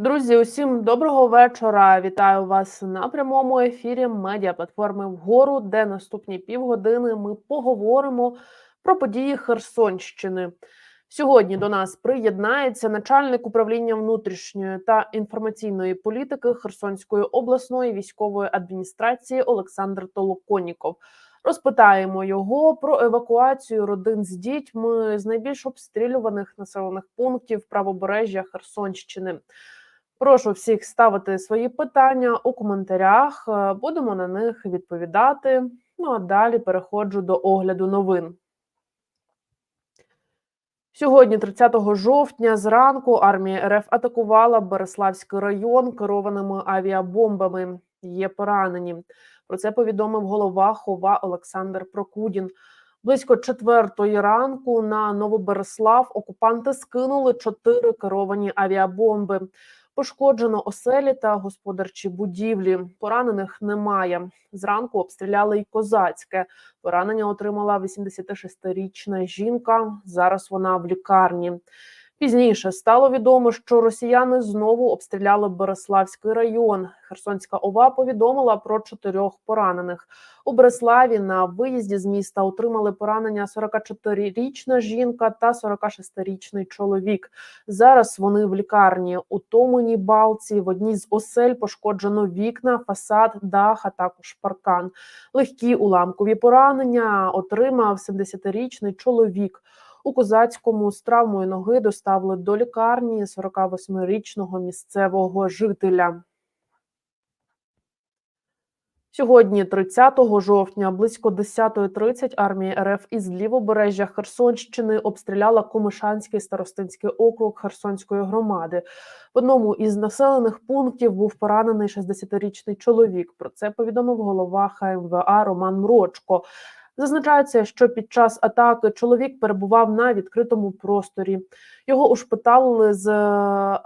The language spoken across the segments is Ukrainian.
Друзі, усім доброго вечора. Вітаю вас на прямому ефірі медіаплатформи вгору, де наступні півгодини ми поговоримо про події Херсонщини. Сьогодні до нас приєднається начальник управління внутрішньої та інформаційної політики Херсонської обласної військової адміністрації Олександр Толоконіков. Розпитаємо його про евакуацію родин з дітьми з найбільш обстрілюваних населених пунктів правобережжя Херсонщини. Прошу всіх ставити свої питання у коментарях. е, Будемо на них відповідати. Ну а далі переходжу до огляду новин. Сьогодні, 30 жовтня, зранку армія РФ атакувала Береславський район керованими авіабомбами. Є поранені. Про це повідомив голова Хова Олександр Прокудін. Близько четвертої ранку на Новобереслав окупанти скинули чотири керовані авіабомби. Пошкоджено оселі та господарчі будівлі. Поранених немає. Зранку обстріляли й козацьке. Поранення отримала 86-річна жінка. Зараз вона в лікарні. Пізніше стало відомо, що росіяни знову обстріляли Береславський район. Херсонська ОВА повідомила про чотирьох поранених. У Береславі на виїзді з міста отримали поранення 44-річна жінка та 46-річний чоловік. Зараз вони в лікарні. У Томині Балці в одній з осель пошкоджено вікна, фасад, дах, а також паркан. Легкі уламкові поранення отримав 70-річний чоловік. У козацькому з травмою ноги доставили до лікарні 48-річного місцевого жителя. Сьогодні, 30 жовтня, близько 10.30 армія РФ із лівобережжя Херсонщини обстріляла Комишанський старостинський округ Херсонської громади. В одному із населених пунктів був поранений 60-річний чоловік. Про це повідомив голова ХМВА Роман Мрочко. Зазначається, що під час атаки чоловік перебував на відкритому просторі. Його ушпиталили з е,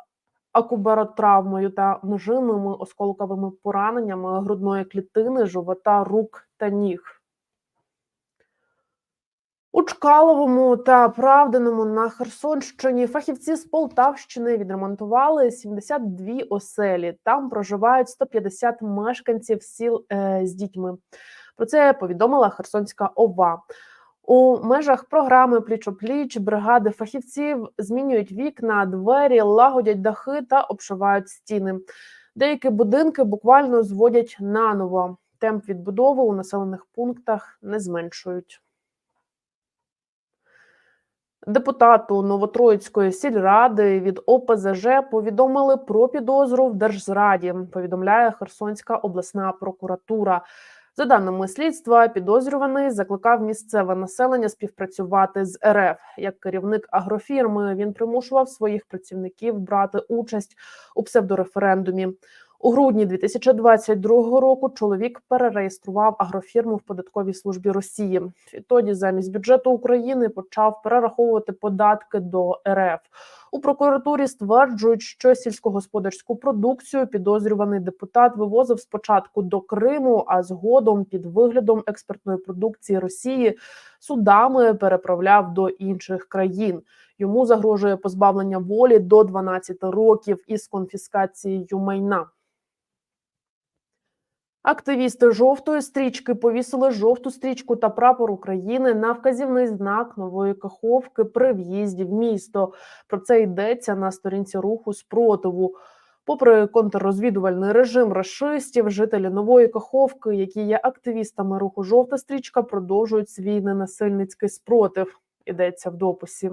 акубаротравмою та множинними осколковими пораненнями грудної клітини, живота, рук та ніг. У Чкаловому та Правданому на Херсонщині фахівці з Полтавщини відремонтували 72 оселі. Там проживають 150 мешканців сіл е, з дітьми. Про це повідомила Херсонська ОВА. У межах програми Пліч-опліч бригади фахівців змінюють вікна, двері, лагодять дахи та обшивають стіни. Деякі будинки буквально зводять наново. Темп відбудови у населених пунктах не зменшують. Депутату Новотроїцької сільради від ОПЗЖ повідомили про підозру в держзраді. Повідомляє Херсонська обласна прокуратура. За даними слідства, підозрюваний закликав місцеве населення співпрацювати з РФ. Як керівник агрофірми він примушував своїх працівників брати участь у псевдореферендумі. У грудні 2022 року чоловік перереєстрував агрофірму в податковій службі Росії. Відтоді замість бюджету України почав перераховувати податки до РФ. У прокуратурі стверджують, що сільськогосподарську продукцію підозрюваний депутат вивозив спочатку до Криму, а згодом під виглядом експертної продукції Росії судами переправляв до інших країн. Йому загрожує позбавлення волі до 12 років із конфіскацією майна. Активісти жовтої стрічки повісили жовту стрічку та прапор України на вказівний знак нової каховки при в'їзді в місто. Про це йдеться на сторінці руху спротиву. Попри контррозвідувальний режим рашистів, жителі нової каховки, які є активістами руху жовта стрічка, продовжують свій ненасильницький спротив. Йдеться в дописі.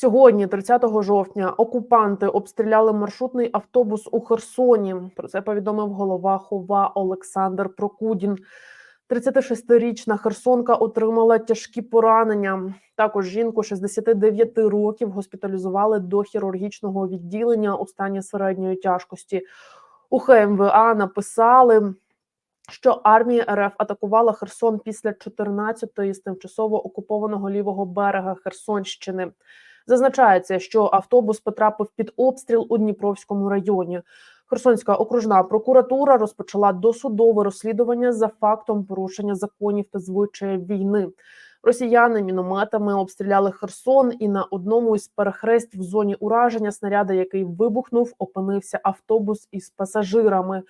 Сьогодні, 30 жовтня, окупанти обстріляли маршрутний автобус у Херсоні. Про це повідомив голова Хова Олександр Прокудін. 36-річна Херсонка отримала тяжкі поранення. Також жінку 69 років госпіталізували до хірургічного відділення у стані середньої тяжкості. У ХМВА написали, що армія РФ атакувала Херсон після 14-ї з тимчасово окупованого лівого берега Херсонщини. Зазначається, що автобус потрапив під обстріл у Дніпровському районі. Херсонська окружна прокуратура розпочала досудове розслідування за фактом порушення законів та звичаїв війни. Росіяни мінометами обстріляли Херсон, і на одному із перехресть в зоні ураження снаряда, який вибухнув, опинився автобус із пасажирами.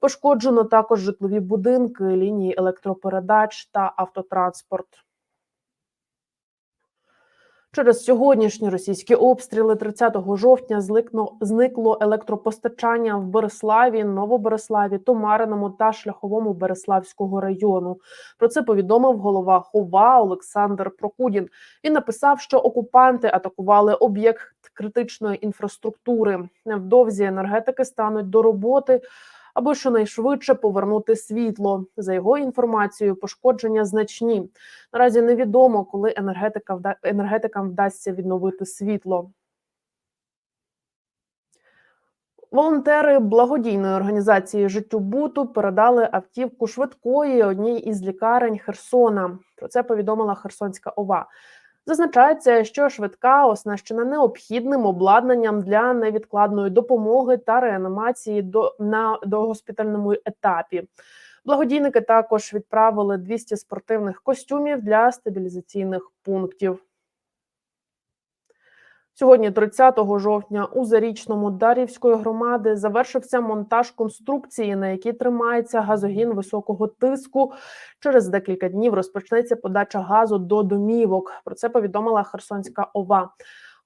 Пошкоджено також житлові будинки, лінії електропередач та автотранспорт. Через сьогоднішні російські обстріли 30 жовтня зникно, зникло електропостачання в Береславі, Новобереславі, Томариному та Шляховому Береславського району. Про це повідомив голова ХОВА Олександр Прокудін. Він написав, що окупанти атакували об'єкт критичної інфраструктури. Невдовзі енергетики стануть до роботи аби щонайшвидше повернути світло. За його інформацією, пошкодження значні. Наразі невідомо, коли енергетика енергетикам вдасться відновити світло. Волонтери благодійної організації Життю буту передали автівку швидкої одній із лікарень Херсона. Про це повідомила Херсонська ОВА. Зазначається, що швидка оснащена необхідним обладнанням для невідкладної допомоги та реанімації до на догоспітальному етапі. Благодійники також відправили 200 спортивних костюмів для стабілізаційних пунктів. Сьогодні, 30 жовтня, у зарічному Дарівської громади завершився монтаж конструкції, на якій тримається газогін високого тиску. Через декілька днів розпочнеться подача газу до домівок. Про це повідомила Херсонська ОВА.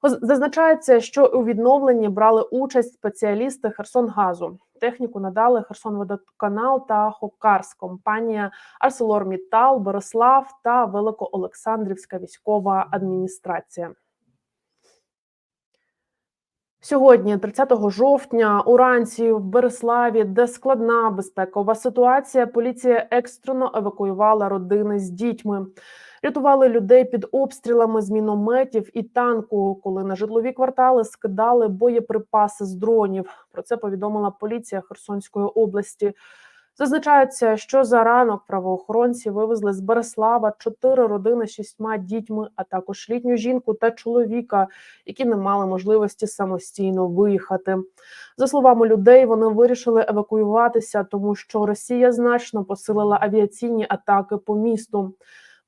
Зазначається, що у відновленні брали участь спеціалісти Херсонгазу. Техніку надали Херсонводоканал та Хокарс, компанія ArcelorMittal, Борислав та Великоолександрівська військова адміністрація. Сьогодні, 30 жовтня, уранці в Береславі, де складна безпекова ситуація, поліція екстрено евакуювала родини з дітьми. Рятували людей під обстрілами з мінометів і танку, коли на житлові квартали скидали боєприпаси з дронів. Про це повідомила поліція Херсонської області. Зазначається, що за ранок правоохоронці вивезли з Береслава чотири родини з шістьма дітьми, а також літню жінку та чоловіка, які не мали можливості самостійно виїхати. За словами людей, вони вирішили евакуюватися, тому що Росія значно посилила авіаційні атаки по місту.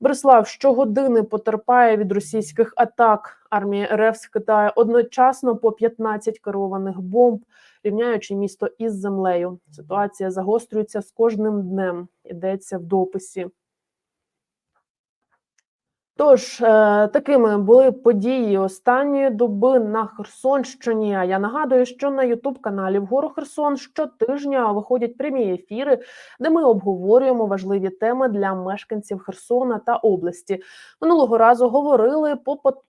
Бреслав щогодини потерпає від російських атак. Армія РФ скидає одночасно по 15 керованих бомб, рівняючи місто із землею. Ситуація загострюється з кожним днем. Йдеться в дописі. Тож е, такими були події останньої доби на Херсонщині. Я нагадую, що на Ютуб-каналі Вгору Херсон щотижня виходять прямі ефіри, де ми обговорюємо важливі теми для мешканців Херсона та області. Минулого разу говорили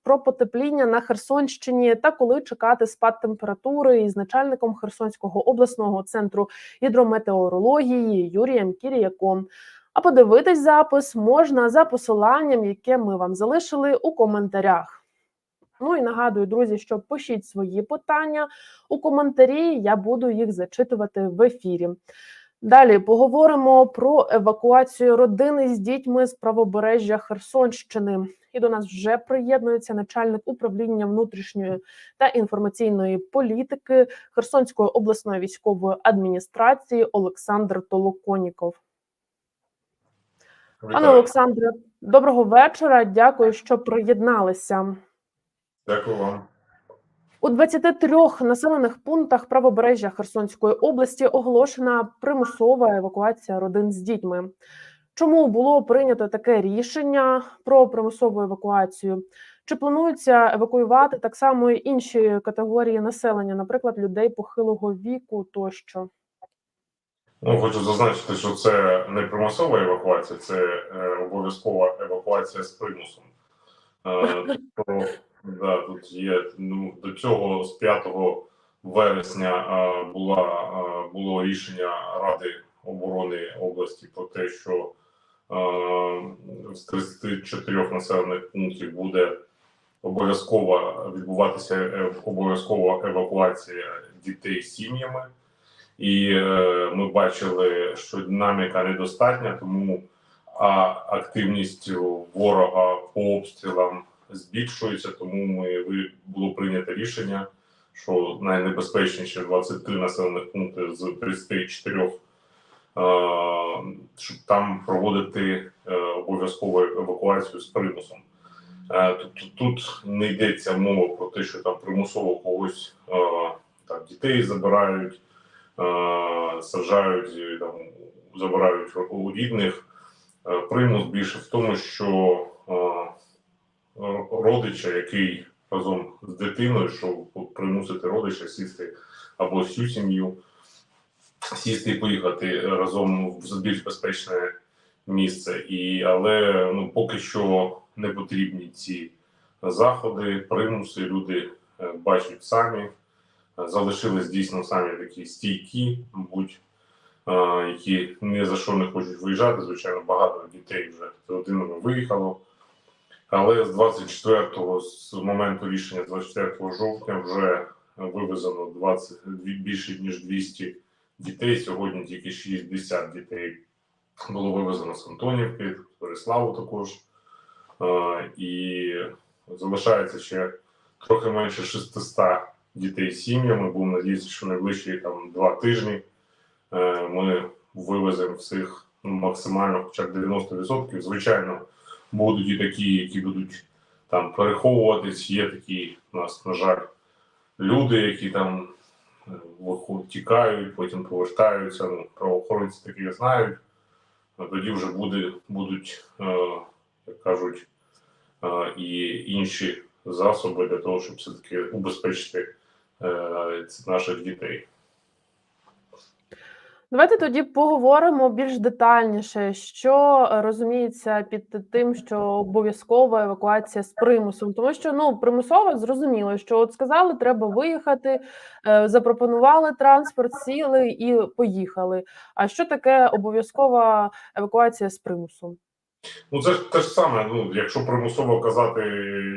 про потепління на Херсонщині та коли чекати спад температури із начальником Херсонського обласного центру гідрометеорології Юрієм Кіріяком. А подивитись запис можна за посиланням, яке ми вам залишили у коментарях. Ну і нагадую, друзі, що пишіть свої питання у коментарі. Я буду їх зачитувати в ефірі. Далі поговоримо про евакуацію родини з дітьми з правобережжя Херсонщини. І до нас вже приєднується начальник управління внутрішньої та інформаційної політики Херсонської обласної військової адміністрації Олександр Толоконіков. Пане Олександре, доброго вечора. Дякую, що приєдналися. Дякую вам. У 23 населених пунктах правобережжя Херсонської області оголошена примусова евакуація родин з дітьми. Чому було прийнято таке рішення про примусову евакуацію? Чи планується евакуювати так само і інші категорії населення, наприклад, людей похилого віку тощо? Ну, хочу зазначити, що це не примусова евакуація, це е, обов'язкова евакуація з примусом. Е, то, да, тут є ну, до цього з 5 вересня е, була, е, було рішення Ради оборони області про те, що е, з 34 населених пунктів буде обов'язково відбуватися е, обов'язкова евакуація дітей з сім'ями. І е, ми бачили, що динаміка недостатня, тому а, активність ворога по обстрілам збільшується. Тому ми було прийнято рішення, що найнебезпечніше 23 населених пункти з 34, е, щоб там проводити е, обов'язкову евакуацію з примусом. Е, Тобто тут не йдеться мова про те, що там примусово когось е, там дітей забирають, саджають, там забирають у рідних. Е, Примус більше в тому, що е, родича, який разом з дитиною, щоб примусити родича сісти або всю сім'ю, сісти і поїхати разом в більш безпечне місце. І, але ну, поки що не потрібні ці заходи, примуси. Люди е, бачать самі, е, залишились дійсно самі такі стійкі, мабуть, е, які ні за що не хочуть виїжджати. Звичайно, багато дітей вже з родинами виїхало. Але з 24-го, з моменту рішення, з 24 жовтня, вже вивезено 20, більше ніж 200 дітей. Сьогодні тільки 60 дітей було вивезено з Антонівки, з Переславу також. Е, І залишається ще трохи менше 600 дітей сім'ями. Будемо надіятися, що найближчі там два тижні е, ми вивеземо всіх ну, максимально хоча б 90%. Звичайно, будуть і такі, які будуть там переховуватись. Є такі у нас, на жаль, люди, які там е, тікають, потім повертаються. Ну, правоохоронці такі знають. Тоді вже буде, будуть, е, як кажуть, і інші засоби для того, щоб все-таки убезпечити е, ц- наших дітей. Давайте тоді поговоримо більш детальніше, що е, розуміється під тим, що обов'язкова евакуація з примусом, тому що ну примусово зрозуміло, що от сказали, треба виїхати, е, запропонували транспорт, сіли і поїхали. А що таке обов'язкова евакуація з примусом? Ну це ж те ж саме. Ну, якщо примусово казати,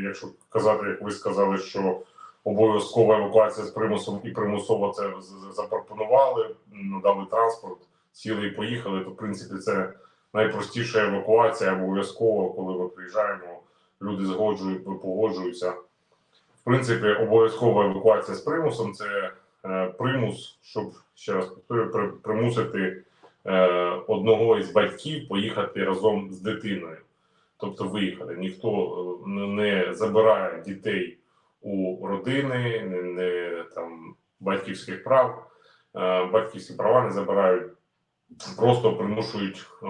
якщо казати, як ви сказали, що обов'язкова евакуація з примусом і примусово це запропонували, надали транспорт, сіли і поїхали, то в принципі це найпростіша евакуація обов'язково, коли ми приїжджаємо, люди згоджують, погоджуються. В принципі, обов'язкова евакуація з примусом це е, примус, щоб ще раз повторюю, при- примусити е, одного із батьків поїхати разом з дитиною, тобто виїхати. Ніхто е, не забирає дітей у родини, не, не там батьківських прав. Е, батьківські права не забирають, просто примушують, е,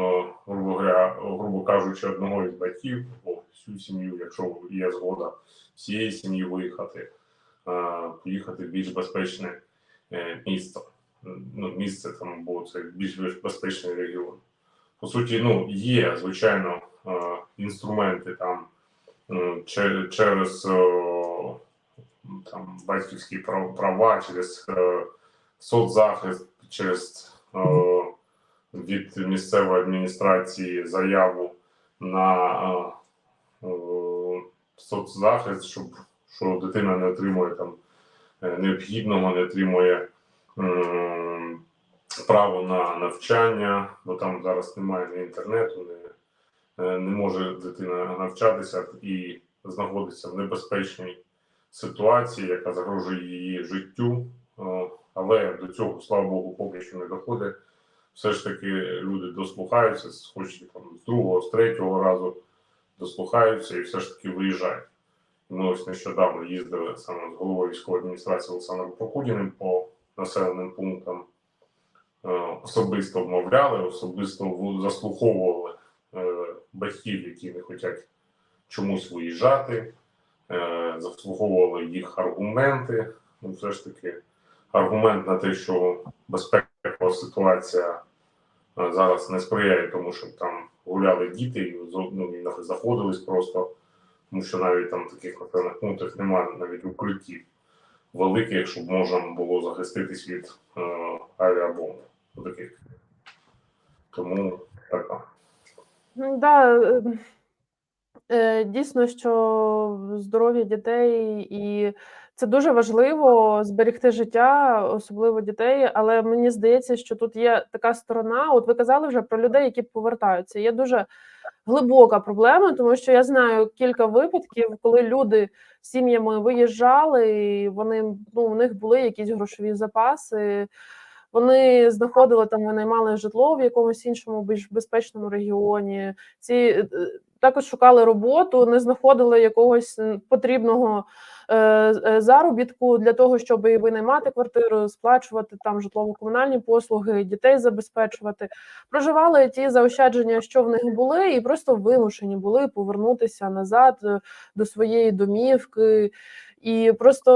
грубо, говоря, грубо кажучи, одного із батьків або всю сім'ю, якщо є згода всієї сім'ї виїхати, е, поїхати в більш безпечне місто ну, місце там, бо це більш безпечний регіон. По суті, ну, є, звичайно, інструменти там через там, батьківські прав- права, через е, соцзахист, через е, від місцевої адміністрації заяву на е, е, соцзахист, щоб що дитина не отримує там е, необхідного, не отримує м, право на навчання, бо там зараз немає ні інтернету, не, е, не може дитина навчатися і знаходиться в небезпечній ситуації, яка загрожує її життю. Е, Але до цього, слава Богу, поки що не доходить. Все ж таки люди дослухаються, хоч там з другого, з третього разу дослухаються і все ж таки виїжджають. Ми ось нещодавно їздили саме з головою військової адміністрації Олександром Прокудіним по населеним пунктам. Е, Особисто вмовляли, особисто заслуховували е, батьків, які не хочуть чомусь виїжджати, е, заслуховували їх аргументи. Ну, все ж таки, аргумент на те, що безпекова ситуація е, зараз не сприяє тому, щоб там гуляли діти і ну, заходились просто тому що навіть там таких населених пунктах немає навіть укриттів великих, щоб можна було захиститись від е, авіабомб. Таких. Тому така. Ну, Да, е, дійсно, що здоров'я дітей, і це дуже важливо зберегти життя, особливо дітей. Але мені здається, що тут є така сторона. От ви казали вже про людей, які повертаються. Є дуже глибока проблема, тому що я знаю кілька випадків, коли люди з сім'ями виїжджали, і вони ну, у них були якісь грошові запаси. Вони знаходили там, винаймали житло в якомусь іншому більш безпечному регіоні. Ці е, також шукали роботу, не знаходили якогось потрібного е, е, заробітку для того, щоб і винаймати квартиру, сплачувати там житлово-комунальні послуги, дітей забезпечувати. Проживали ті заощадження, що в них були, і просто вимушені були повернутися назад е, до своєї домівки. І просто,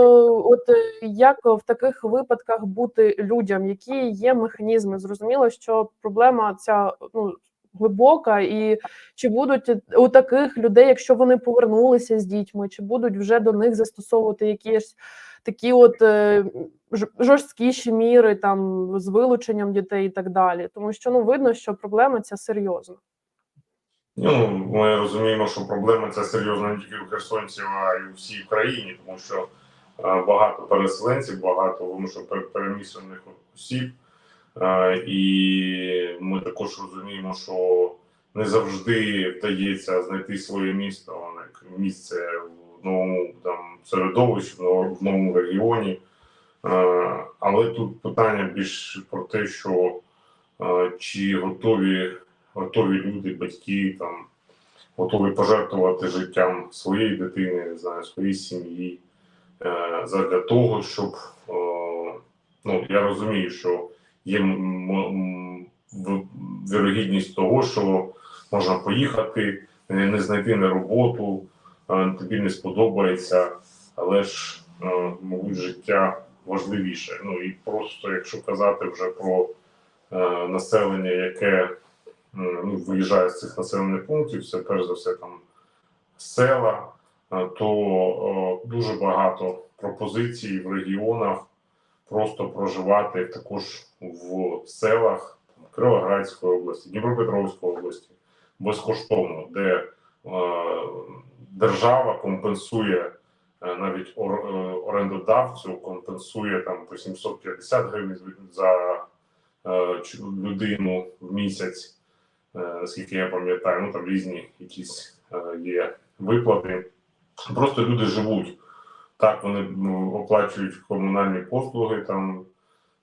от е, як в таких випадках бути людям, які є механізми? Зрозуміло, що проблема ця ну глибока, і чи будуть у таких людей, якщо вони повернулися з дітьми, чи будуть вже до них застосовувати якісь такі от е, жорсткіші міри там з вилученням дітей і так далі? Тому що ну видно, що проблема ця серйозна. Ну, ми розуміємо, що проблема ця серйозна не тільки у херсонців, а й у всій країні, тому що е, багато переселенців, багато вимушено осіб. Е, і ми також розуміємо, що не завжди вдається знайти своє місто, місце в новому там середовищі, в новому, регіоні. Е, але тут питання більш про те, що чи готові готові люди, батьки там готові пожертвувати життям своєї дитини, не знаю, своєї сім'ї е, задля того, щоб е, ну я розумію, що є вірогідність того, що можна поїхати, не знайти на роботу, е, тобі не сподобається, але ж, мабуть, життя важливіше. Ну і просто, якщо казати вже про населення, яке ну, виїжджає з цих населених пунктів, це перш за все там села, е, то е, дуже багато пропозицій в регіонах просто проживати також в селах Кривоградської області, Дніпропетровської області безкоштовно, де е, держава компенсує е, навіть ор, е, орендодавцю, компенсує там по 750 гривень за е, людину в місяць, е, наскільки я пам'ятаю, ну там різні якісь е, є виплати. Просто люди живуть. Так, вони ну, оплачують комунальні послуги, там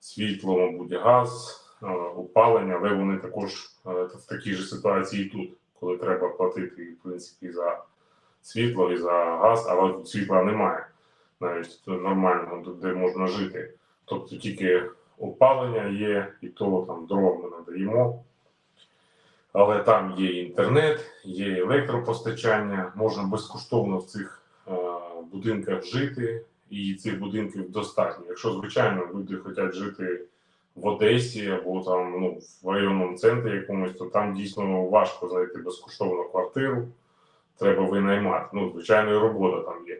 світло, мабуть, газ, е, опалення, але вони також е, в такій же ситуації і тут, коли треба платити, в принципі, за світло і за газ, але тут світла немає навіть нормального, де можна жити. Тобто тільки опалення є, і то там дров ми надаємо. Але там є інтернет, є електропостачання, можна безкоштовно в цих е, будинках жити, і цих будинків достатньо. Якщо, звичайно, люди хочуть жити в Одесі або там ну, в районному центрі якомусь, то там дійсно важко знайти безкоштовну квартиру, треба винаймати. Ну, звичайно, і робота там є.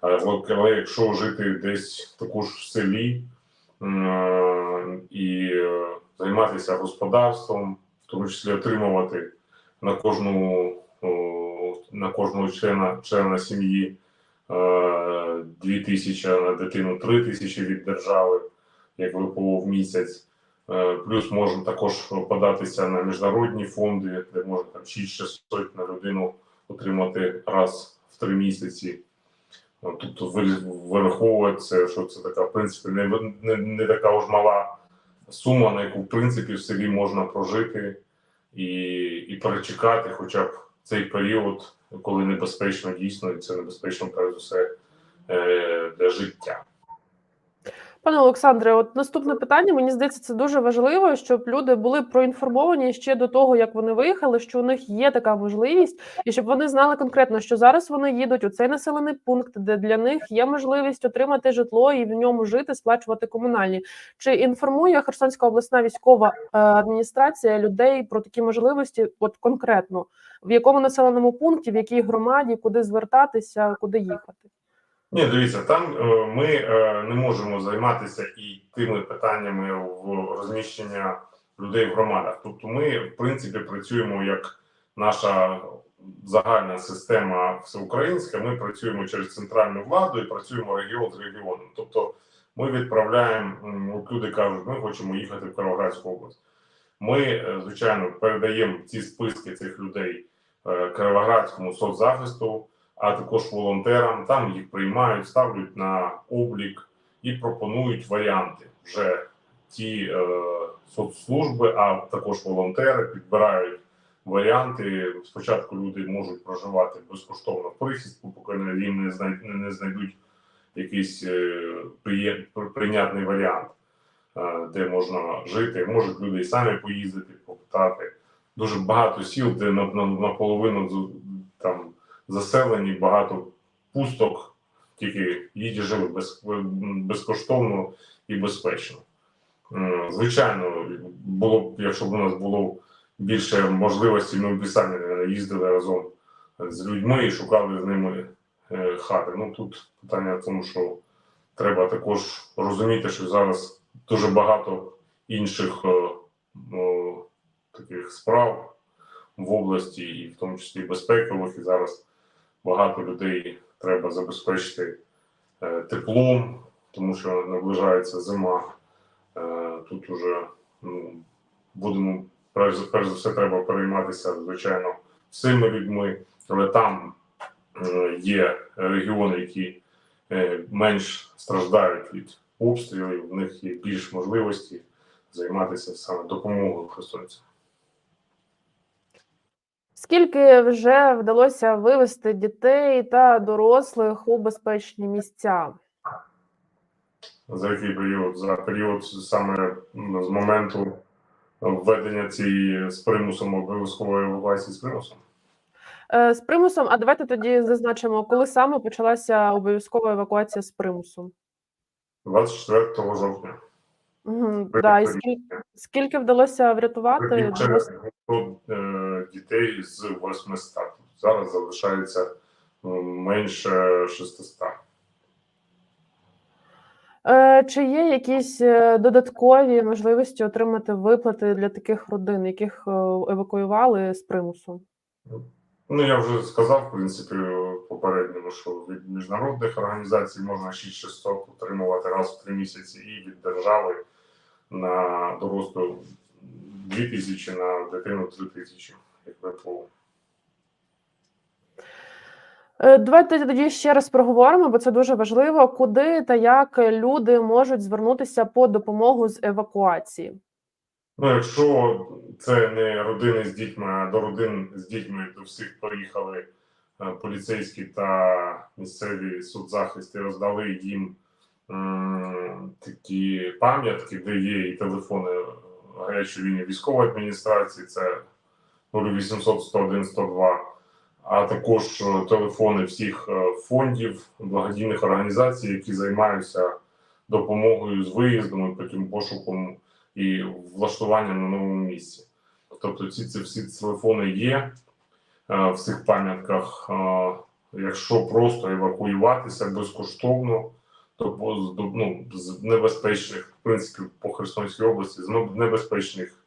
Але, якщо жити десь також в селі і е, займатися господарством, в тому числі отримувати на кожну на кожного члена члена сім'ї е, 2 тисячі, а на дитину 3 тисячі від держави, як ВПО в місяць. Е, Плюс можна також податися на міжнародні фонди, де можна там 600 на людину отримати раз в три місяці. Ну, Тобто вираховується, що це така, в принципі, не, не, не така ж мала сума, на яку в принципі в селі можна прожити і, і перечекати хоча б цей період, коли небезпечно дійсно, і це небезпечно перш за все е, для життя. Пане Олександре, от наступне питання. Мені здається, це дуже важливо, щоб люди були проінформовані ще до того, як вони виїхали, що у них є така можливість, і щоб вони знали конкретно, що зараз вони їдуть у цей населений пункт, де для них є можливість отримати житло і в ньому жити, сплачувати комунальні. Чи інформує Херсонська обласна військова е, адміністрація людей про такі можливості? От конкретно в якому населеному пункті, в якій громаді, куди звертатися, куди їхати? Ні, дивіться, там е, ми е, не можемо займатися і тими питаннями в розміщення людей в громадах. Тобто, ми, в принципі, працюємо як наша загальна система всеукраїнська. Ми працюємо через центральну владу і працюємо регіон з регіоном. Тобто, ми відправляємо, люди кажуть, ми хочемо їхати в Кировоградську область. Ми, е, звичайно, передаємо ці списки цих людей Кировоградському соцзахисту а також волонтерам. Там їх приймають, ставлять на облік і пропонують варіанти вже ті е, соцслужби, а також волонтери підбирають варіанти. Спочатку люди можуть проживати безкоштовно в прихистку, поки їм не знай- не знайдуть якийсь е, приє- прийнятний варіант, е, де можна жити. Можуть люди і самі поїздити, попитати. Дуже багато сіл, де на, на, наполовину там заселені, багато пусток, тільки їді жили без, безкоштовно і безпечно. Звичайно, було б, якщо б у нас було більше можливостей, ми б самі їздили разом з людьми і шукали з ними е, хати. Ну тут питання в тому, що треба також розуміти, що зараз дуже багато інших е, ну, таких справ в області, і в тому числі безпекових, і зараз багато людей треба забезпечити е, теплом, тому що наближається зима. Е, тут уже ну, будемо перш, перш за все треба перейматися, звичайно, цими людьми, але там е, є регіони, які менш страждають від обстрілів, в них є більш можливості займатися саме допомогою херсонцям. Скільки вже вдалося вивести дітей та дорослих у безпечні місця? За який період? За період саме з моменту введення цієї з примусом обов'язкової евакуації з примусом? Е, З примусом, а давайте тоді зазначимо, коли саме почалася обов'язкова евакуація з примусом. 24 жовтня. Угу, да, і скільки, скільки вдалося врятувати? Більше Дорос- 100 е, дітей з 800. Зараз залишається менше 600. Е, Чи є якісь е, додаткові можливості отримати виплати для таких родин, яких е, евакуювали з примусу? Ну, я вже сказав, в принципі, попередньому, що від міжнародних організацій можна 6600 отримувати раз в три місяці, і від держави на дорослу 2000, на дитину 3000, як ВПО. Е, Давайте тоді ще раз проговоримо, бо це дуже важливо. Куди та як люди можуть звернутися по допомогу з евакуації? Ну, якщо це не родини з дітьми, а до родин з дітьми до всіх приїхали е, поліцейські та місцеві соцзахисти, роздали їм такі пам'ятки, де є і телефони гарячої лінії військової адміністрації, це 0800 101 102, а також е, телефони всіх е, фондів, благодійних організацій, які займаються допомогою з виїздом потім пошуком і влаштування на новому місці. Тобто ці, ці всі телефони є е, в цих пам'ятках. Е, якщо просто евакуюватися безкоштовно, то по- з- ну, з небезпечних, в принципі, по Херсонській області, з неб- небезпечних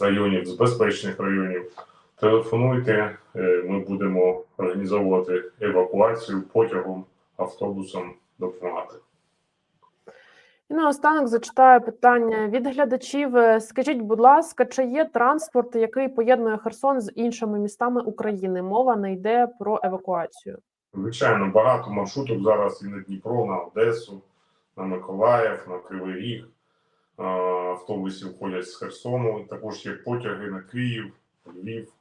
районів, з безпечних районів, телефонуйте, е, ми будемо організовувати евакуацію потягом, автобусом, допомагати. І наостанок зачитаю питання від глядачів. Е, Скажіть, будь ласка, чи є транспорт, який поєднує Херсон з іншими містами України? Мова не йде про евакуацію. Звичайно, багато маршруток зараз і на Дніпро, на Одесу, на Миколаїв, на Кривий Ріг. Автобуси входять з Херсону. Також є потяги на Київ, Львів.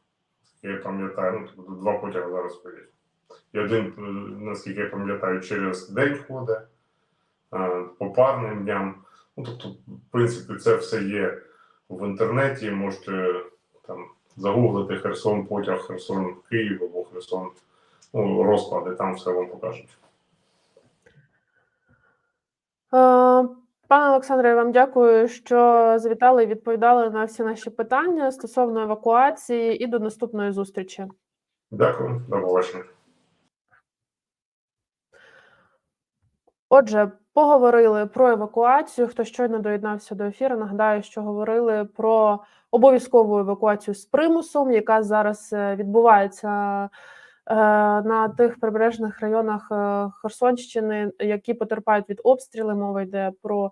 Я пам'ятаю, ну тобто два потяги зараз ходять. І один, е, наскільки я пам'ятаю, через день ходить, по парним дням. Ну, тобто, в принципі, це все є в інтернеті. Можете там загуглити Херсон, потяг, Херсон, Київ або Херсон розклади, там все вам покажуть. Е, Пане Олександре, я вам дякую, що завітали і відповідали на всі наші питання стосовно евакуації і до наступної зустрічі. Дякую, до побачення. Отже, поговорили про евакуацію. Хто щойно доєднався до ефіру, нагадаю, що говорили про обов'язкову евакуацію з примусом, яка зараз е, відбувається на тих прибережних районах е, Херсонщини, які потерпають від обстрілів. Мова йде про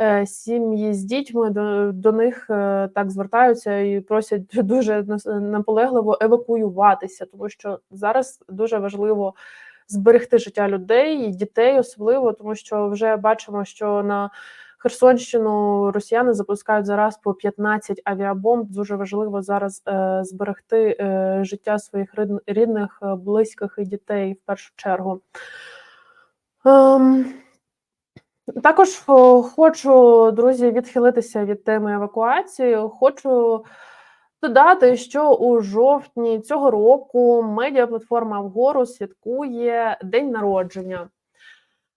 е, сім'ї з дітьми. До, до них е, так звертаються і просять дуже наполегливо евакуюватися, тому що зараз дуже важливо зберегти життя людей і дітей, особливо тому, що вже бачимо, що на Херсонщину росіяни запускають зараз по 15 авіабомб. Дуже важливо зараз е, зберегти е, життя своїх рідних, е, близьких і дітей в першу чергу. Ем, також хочу, друзі, відхилитися від теми евакуації. Хочу додати, що у жовтні цього року медіаплатформа вгору святкує день народження.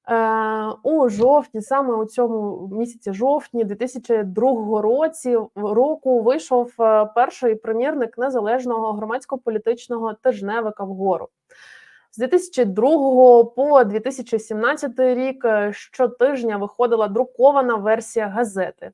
Е, у жовтні, саме у цьому місяці жовтні 2002 році року вийшов е, перший примірник незалежного громадсько-політичного тижневика вгору. З 2002 по 2017 рік е, щотижня виходила друкована версія газети.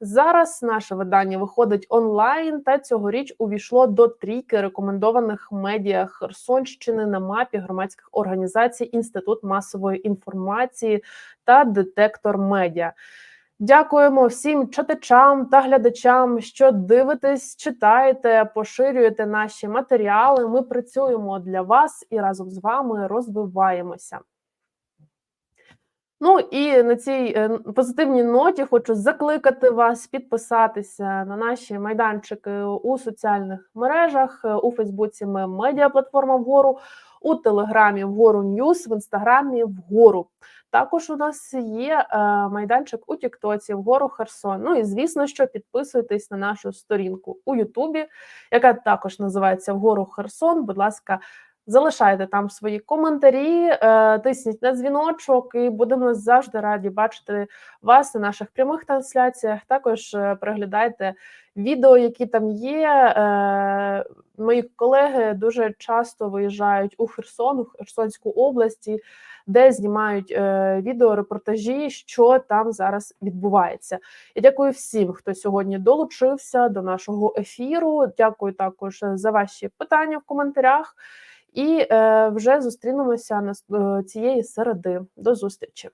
Зараз наше видання виходить онлайн, та цьогоріч увійшло до трійки рекомендованих медіа Херсонщини на мапі громадських організацій Інститут масової інформації та детектор медіа. Дякуємо всім читачам та глядачам, що дивитесь, читаєте, поширюєте наші матеріали. Ми працюємо для вас і разом з вами розвиваємося. Ну і на цій е, позитивній ноті хочу закликати вас підписатися на наші майданчики у соціальних мережах. Е, У Фейсбуці ми медіаплатформа вгору, у Телеграмі вгору Ньюс, в інстаграмі вгору. Також у нас є е, майданчик у Тіктоці вгору Херсон. Ну і звісно, що підписуйтесь на нашу сторінку у Ютубі, яка також називається Вгору Херсон. Будь ласка, залишайте там свої коментарі, е, тисніть на дзвіночок, і будемо завжди раді бачити вас на наших прямих трансляціях. Також е, переглядайте відео, які там є. Е, мої колеги дуже часто виїжджають у Херсон, у Херсонську область, де знімають е, відео, репортажі, що там зараз відбувається. Я дякую всім, хто сьогодні долучився до нашого ефіру. Дякую також за ваші питання в коментарях. І е, вже зустрінемося на цієї середи. До зустрічі.